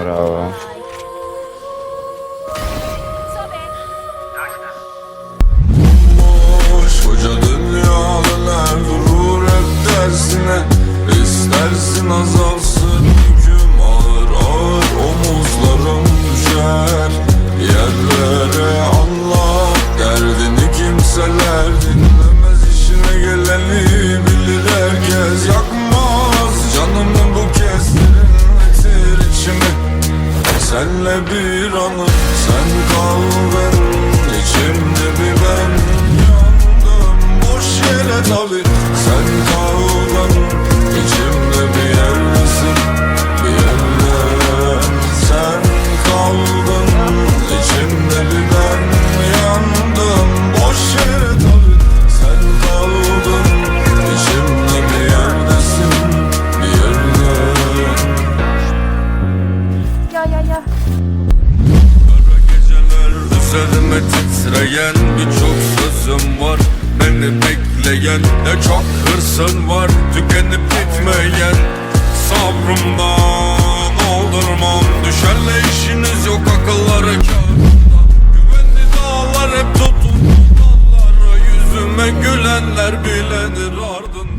Bravo. Koca dünyanın her tersine İstersin azalsın yüküm ağır ağır Omuzlarım düşer. Yerlere Allah Derdini kimseler dinlemez. İşine geleni bilir herkes Yakmaz Senle bir anı sen kaldın içimde bir ben. Yandım boş yere tabi sen kaldın Sözüme titreyen birçok sözüm var. Beni bekleyen ne çok hırsın var. Tükenip bitmeyen sabrımdan Oldurmam. Düşerle işiniz yok akıllara kârında Güvenli dağlar hep tutuldu dallara Yüzüme gülenler bilenir. Ardından